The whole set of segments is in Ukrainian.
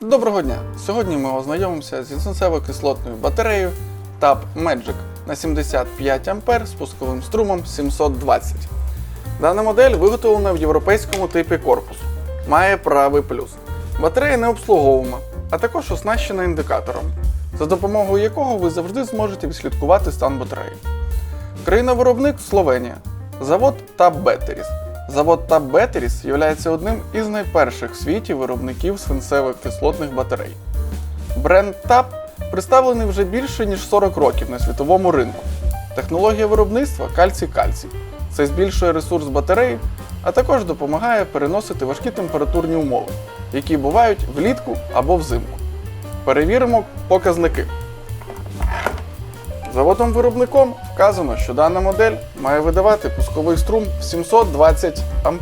Доброго дня! Сьогодні ми ознайомимося зі свинцево-кислотною батареєю TAP Magic на 75 А з пусковим струмом 720. Дана модель виготовлена в європейському типі корпусу. Має правий плюс. Батарея не обслуговуема, а також оснащена індикатором, за допомогою якого ви завжди зможете відслідкувати стан батареї. Країна-виробник Словенія. Завод TAP Batteries. Завод TAP Batteries є одним із найперших в світі виробників свинцево-кислотних батарей. Бренд TAP представлений вже більше ніж 40 років на світовому ринку. Технологія виробництва кальцій-кальцій. Це збільшує ресурс батареї, а також допомагає переносити важкі температурні умови, які бувають влітку або взимку. Перевіримо показники. Заводом-виробником вказано, що дана модель має видавати пусковий струм в 720 А.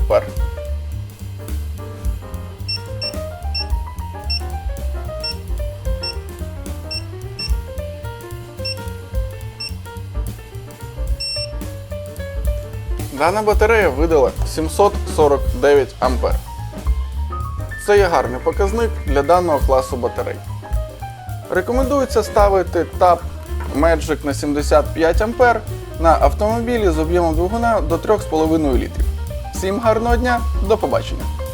Дана батарея видала 749 А. Це є гарний показник для даного класу батарей. Рекомендується ставити TAP Magic на 75 ампер на автомобілі з об'ємом двигуна до 3,5 літрів. Всім гарного дня, до побачення!